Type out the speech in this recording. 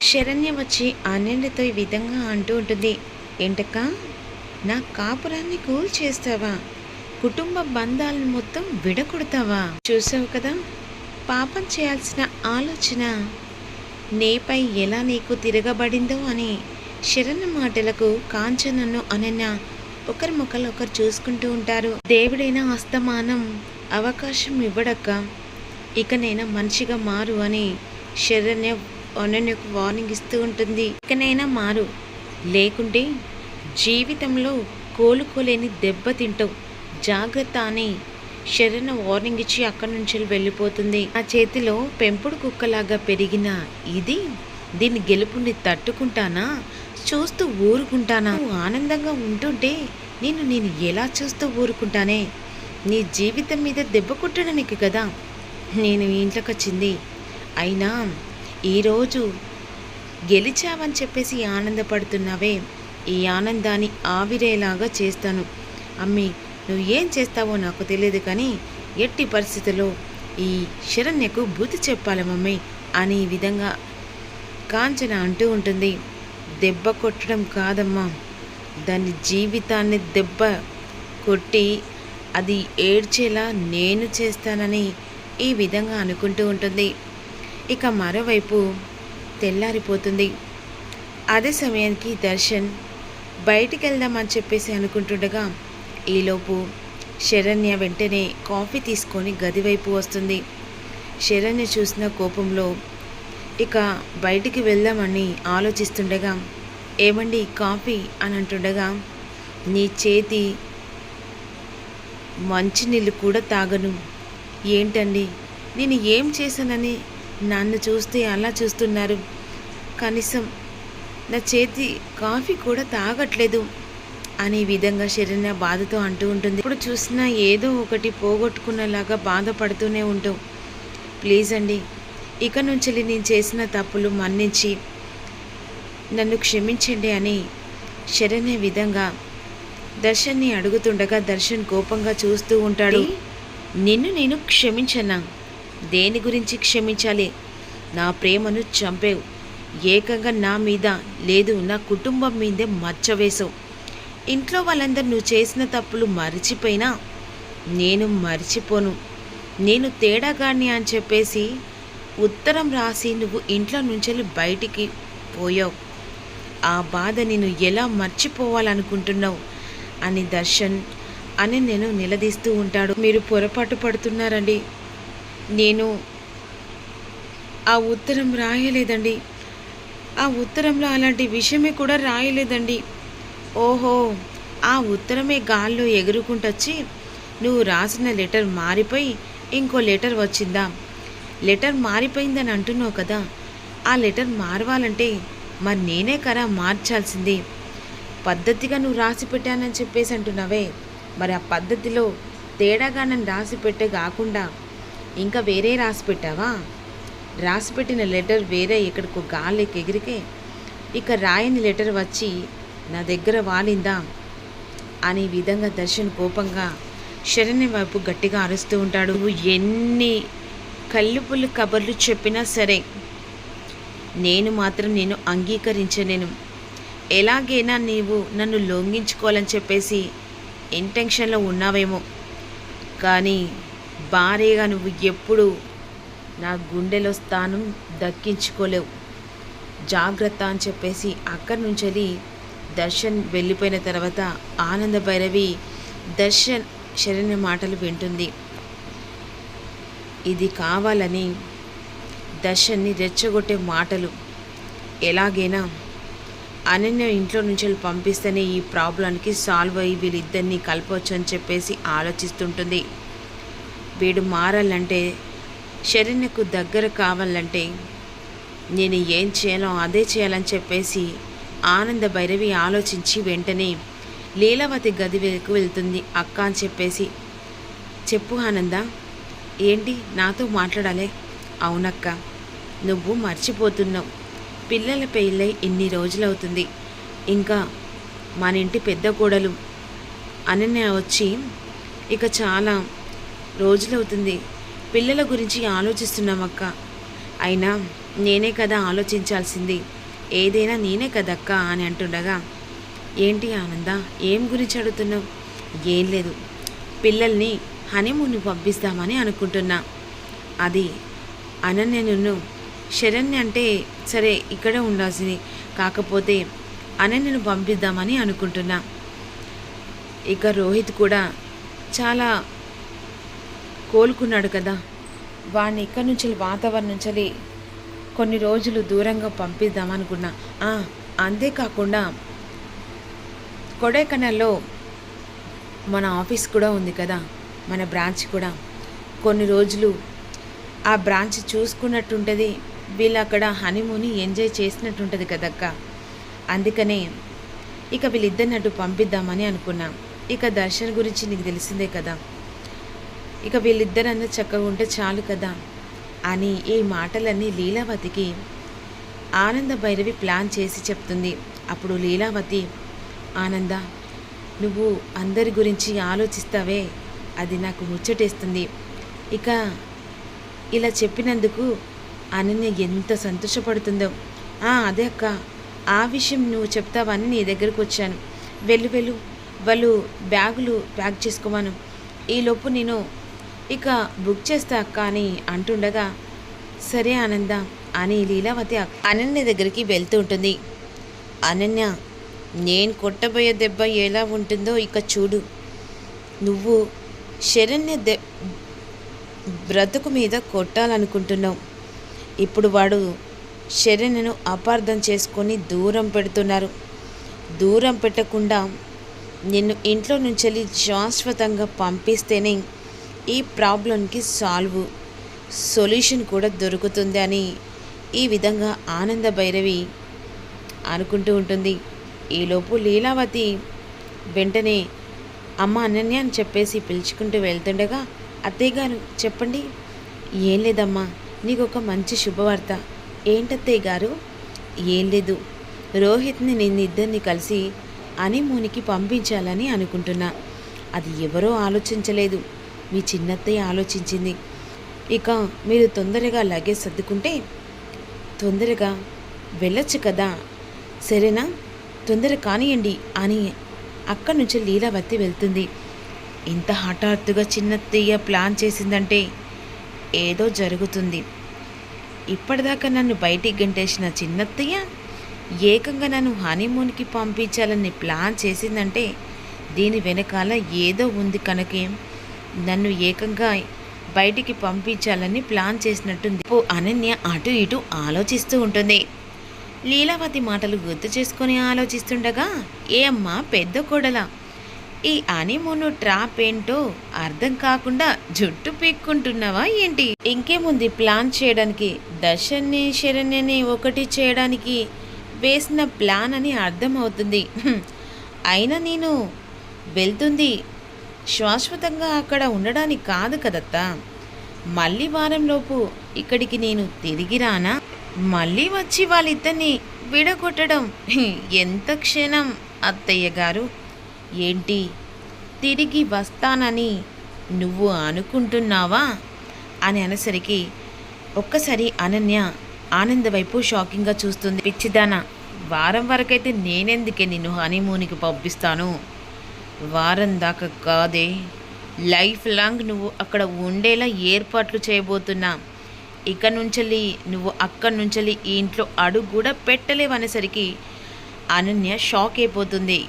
శరణ్య వచ్చి ఆనందతో ఈ విధంగా అంటూ ఉంటుంది. ఏంటక్క? నా కాపురాన్ని కూల్ చేస్తావా? కుటుంబ బంధాలను మొత్తం విడకొడతావా చూసావు కదా? పాపం చేయాల్సిన ఆలోచన. నేపై ఎలా నీకు తిరగబడిందో అని శరణ్య మాటలకు కాంచనను అనన్న ఒకరి ముఖలు ఒకరు చూసుకుంటూ ఉంటారు. దేవుడైన అస్తమానం అవకాశం ఇవ్వడక్క? ఇకనైనా మనిషిగా మారు అని శరణ్య అనన్యకు వార్నింగ్ ఇస్తూ ఉంటుంది. ఇకనైనా మారు. లేకుంటే జీవితంలో కోలుకోలేని దెబ్బతింటావు జాగ్రత్త అని శరణ్య వార్నింగ్ ఇచ్చి అక్కడి నుంచి వెళ్ళిపోతుంది. ఆ చేతిలో పెంపుడు కుక్కలాగా పెరిగిన ఇది దీన్ని గెలుపుని తట్టుకుంటానా? చూస్తూ ఊరుకుంటానా? ఆనందంగా ఉంటుంటే నేను నేను ఎలా చూస్తూ ఊరుకుంటానే? నీ జీవితం మీద దెబ్బ కొట్టడానికి కదా నేను ఇంట్లోకి వచ్చింది. అయినా ఈరోజు గెలిచావని చెప్పేసి ఆనందపడుతున్నావే. ఈ ఆనందాన్ని ఆవిరేలాగా చేస్తాను. అమ్మి నువ్వు ఏం చేస్తావో నాకు తెలియదు కానీ ఎట్టి పరిస్థితుల్లో ఈ శరణ్యకు బుద్ధి చెప్పాలి మమ్మీ అని ఈ విధంగా కాంచన అంటూ ఉంటుంది. దెబ్బ కొట్టడం కాదమ్మా. దాని జీవితాన్ని దెబ్బ కొట్టి అది ఏడ్చేలా నేను చేస్తానని ఈ విధంగా అనుకుంటూ ఉంటుంది. ఇక మరోవైపు తెల్లారిపోతుంది. అదే సమయానికి దర్శన్ బయటికి వెళ్దామని చెప్పేసి అనుకుంటుండగా ఈలోపు శరణ్య వెంటనే కాఫీ తీసుకొని గదివైపు వస్తుంది. శరణ్య చూసిన కోపంలో ఇక బయటికి వెళ్దామని ఆలోచిస్తుండగా ఏమండి కాఫీ అని అంటుండగా నీ చేతి మంచినీళ్ళు కూడా తాగను. ఏంటండి? నేను ఏం చేశానని నన్ను చూస్తే అలా చూస్తున్నారు. కనీసం నా చేతి కాఫీ కూడా తాగట్లేదు అనే విధంగా శరణ్య బాధతో అంటూ ఉంటుంది. ఇప్పుడు చూసినా ఏదో ఒకటి పోగొట్టుకున్నలాగా బాధపడుతూనే ఉంటావు ప్లీజ్ అండి ఇక నుంచి నేను చేసిన తప్పులు మన్నించి నన్ను క్షమించండి అని శరణ్య విధంగా దర్శన్ని అడుగుతుండగా దర్శన్ కోపంగా చూస్తూ ఉంటాడు. నిన్ను నేను క్షమించనా? దేని గురించి క్షమించాలి? నా ప్రేమను చంపేవు. ఏకంగా నా మీద లేదు నా కుటుంబం మీదే మచ్చవేశావు ఇంట్లో వాళ్ళందరూ నువ్వు చేసిన తప్పులు మర్చిపోయినా నేను మర్చిపోను. నేను తేడాగాడిని అని చెప్పేసి ఉత్తరం రాసి నువ్వు ఇంట్లో నుంచి బయటికి పోయావు. ఆ బాధ నేను ఎలా మర్చిపోవాలనుకుంటున్నావు అని దర్శన్ అని నేను నిలదీస్తూ ఉంటాడు. మీరు పొరపాటు పడుతున్నారండి. నేను ఆ ఉత్తరం రాయలేదండి. ఆ ఉత్తరంలో అలాంటి విషయమే కూడా రాయలేదండి. ఓహో ఆ ఉత్తరమే గాల్లో ఎగురుకుంటొచ్చి నువ్వు రాసిన లెటర్ మారిపోయి ఇంకో లెటర్ వచ్చిందా? లెటర్ మారిపోయిందని అంటున్నావు కదా. ఆ లెటర్ మారవాలంటే మరి నేనే కరా మార్చాల్సింది. పద్ధతిగా నువ్వు రాసి పెట్టానని చెప్పేసి అంటున్నావే. మరి ఆ పద్ధతిలో తేడాగా నన్ను రాసి పెట్టే కాకుండా ఇంకా వేరే రాసి పెట్టావా? రాసి పెట్టిన లెటర్ వేరే ఎక్కడికో గాలికి ఎగిరికే ఇక రాయని లెటర్ వచ్చి నా దగ్గర వాలిందా? అనే విధంగా దర్శన్ కోపంగా శరణ్య వైపు గట్టిగా అరుస్తూ ఉంటాడు. నువ్వు ఎన్ని కల్లుపుల్లు కబర్లు చెప్పినా సరే నేను మాత్రం నేను అంగీకరించలేను. ఎలాగైనా నీవు నన్ను లొంగించుకోవాలని చెప్పేసి ఇంటెన్షన్లో ఉన్నావేమో. కానీ భారీగా నువ్వు ఎప్పుడు నా గుండెలో స్థానం దక్కించుకోలేవు. జాగ్రత్త అని చెప్పేసి అక్కడి నుంచి దర్శన్ వెళ్ళిపోయిన తర్వాత ఆనంద భైరవి దర్శన్ శరణ్య మాటలు వింటుంది. ఇది కావాలని దర్శన్ని రెచ్చగొట్టే మాటలు. ఎలాగైనా అనన్య ఇంట్లో నుంచి పంపిస్తేనే ఈ ప్రాబ్లంకి సాల్వ్ అయ్యి వీళ్ళిద్దరినీ కలపవచ్చు అని చెప్పేసి ఆలోచిస్తుంటుంది. వీడు మారాలంటే శరణ్యకు దగ్గర కావాలంటే నేను ఏం చేయాలో అదే చేయాలని చెప్పేసి ఆనంద భైరవి ఆలోచించి వెంటనే లీలావతి గది వైపు వెళ్తుంది అక్క అని చెప్పేసి. చెప్పు ఆనంద ఏంటి నాతో మాట్లాడాలి? అవునక్క నువ్వు మర్చిపోతున్నావు. పిల్లల పెళ్ళై ఇన్ని రోజులవుతుంది. ఇంకా మన ఇంటి పెద్ద కోడలు అనన్య వచ్చి ఇక చాలా రోజులవుతుంది. పిల్లల గురించి ఆలోచిస్తున్నామక్క అయినా నేనే కదా ఆలోచించాల్సింది. ఏదైనా నేనే కదక్క అని అంటుండగా ఏంటి ఆనంద ఏం గురించి అడుగుతున్నావు? ఏం లేదు. పిల్లల్ని హనీమూన్ పంపిస్తామని అనుకుంటున్నా. అది అనన్య నిన్ను శరణ్య అంటే సరే ఇక్కడే ఉండాల్సింది. కాకపోతే అనన్యను పంపిద్దామని అనుకుంటున్నా. ఇక రోహిత్ కూడా చాలా కోలుకున్నాడు కదా. వాడిని ఇక్కడి నుంచి వాతావరణం నుంచి కొన్ని రోజులు దూరంగా పంపిద్దామనుకున్నా అంతేకాకుండా కొడైకెనాల్లో మన ఆఫీస్ కూడా ఉంది కదా మన బ్రాంచ్ కూడా. కొన్ని రోజులు ఆ బ్రాంచ్ చూసుకున్నట్టుంటుంది వీళ్ళు అక్కడ హనీమూని ఎంజాయ్ చేసినట్టుంటుంది కదక్క. అందుకనే ఇక వీళ్ళిద్దరిని అటు పంపిద్దామని అనుకున్నాం. ఇక దర్శన్ గురించి నీకు తెలిసిందే కదా. ఇక వీళ్ళిద్దరన్నా చక్కగా ఉంటే చాలు కదా అని ఈ మాటలన్నీ లీలావతికి ఆనంద భైరవి ప్లాన్ చేసి చెప్తుంది. అప్పుడు లీలావతి ఆనంద నువ్వు అందరి గురించి ఆలోచిస్తావే అది నాకు ముచ్చటేస్తుంది. ఇక ఇలా చెప్పినందుకు అనన్య ఎంత సంతోషపడుతుందో. "ఆ, అదే అక్క ఆ విషయం నువ్వు చెప్తావని నీ దగ్గరకు వచ్చాను. వెళ్ళు వెళ్ళు వాళ్ళు బ్యాగులు ప్యాక్ చేసుకోవాను ఈలోపు నేను ఇక బుక్ చేస్తా అక్క అని అంటుండగా సరే ఆనంద అని లీలావతి అనన్య దగ్గరికి వెళ్తూ ఉంటుంది. అనన్య నేను కొట్టబోయే దెబ్బ ఎలా ఉంటుందో ఇక చూడు. నువ్వు శరణ్య దె బ్రతుకు మీద కొట్టాలనుకుంటున్నావు. ఇప్పుడు వాడు శరణ్యను అపార్థం చేసుకొని దూరం పెడుతున్నారు. దూరం పెట్టకుండా నిన్ను ఇంట్లో నుంచి శాశ్వతంగా పంపిస్తేనే ఈ ప్రాబ్లంకి సాల్వ్ సొల్యూషన్ కూడా దొరుకుతుంది అని ఈ విధంగా ఆనంద భైరవి అనుకుంటూ ఉంటుంది. ఈలోపు లీలావతి వెంటనే అమ్మ అనన్య అని చెప్పేసి పిలుచుకుంటూ వెళ్తుండగా అత్తయ్య గారు చెప్పండి. ఏం లేదమ్మా నీకు ఒక మంచి శుభవార్త. ఏంటత్తయ్య గారు? ఏం లేదు. రోహిత్ని నిన్నిద్దరిని కలిసి హనీమూన్కి పంపించాలని అనుకుంటున్నా. అది ఎవరో ఆలోచించలేదు. మీ చిన్నత్తయ్య ఆలోచించింది. ఇక మీరు తొందరగా లగేజ్ సర్దుకుంటే తొందరగా వెళ్ళొచ్చు కదా. సరేనా? తొందర కానియండి అని అక్కడి నుంచి లీలావతి వెళ్తుంది. ఇంత హఠాత్తుగా చిన్నత్తయ్య ప్లాన్ చేసిందంటే ఏదో జరుగుతుంది. ఇప్పటిదాకా నన్ను బయటికి గంటేసిన చిన్నత్తయ్య ఏకంగా నన్ను హనీమూన్కి పంపించాలని ప్లాన్ చేసిందంటే దీని వెనకాల ఏదో ఉంది కనుకే. నన్ను ఏకంగా బయటికి పంపించాలని ప్లాన్ చేసినట్టుంది. ఓ అనన్య అటు ఇటు ఆలోచిస్తూ ఉంటుంది. లీలావతి మాటలు గుర్తు చేసుకొని ఆలోచిస్తుండగా ఏ అమ్మా పెద్ద కోడల. ఈ అనిమూను ట్రాప్ ఏంటో అర్థం కాకుండా జుట్టు పీక్కుంటున్నావా ఏంటి? ఇంకేముంది ప్లాన్ చేయడానికి? దర్శన్ని శరణ్యని ఒకటి చేయడానికి వేసిన ప్లాన్ అని అర్థమవుతుంది. అయినా నేను వెళ్తుంది. శాశ్వతంగా అక్కడ ఉండడానికి కాదు కదత్తా. మళ్ళీ వారంలోపు ఇక్కడికి నేను తిరిగి రానా? మళ్ళీ వచ్చి వాళ్ళిద్దరిని విడగొట్టడం ఎంత క్షణం అత్తయ్య గారు? ఏంటి? తిరిగి వస్తానని నువ్వు అనుకుంటున్నావా? అని అనేసరికి ఒక్కసారి అనన్య ఆనంద వైపు షాకింగ్గా చూస్తుంది. పిచ్చిదానా వారం వరకైతే నేనెందుకే నిన్ను హనీమూన్కి పంపిస్తాను? వారం దాకా కాదే. లైఫ్ లాంగ్ నువ్వు అక్కడ ఉండేలా ఏర్పాట్లు చేయబోతున్నా. ఇక నుంచెల్లి నువ్వు అక్కడి నుంచెల్లి ఈ ఇంట్లో అడుగు కూడా పెట్టలేవనేసరికి అనన్య షాక్ అయిపోతుంది.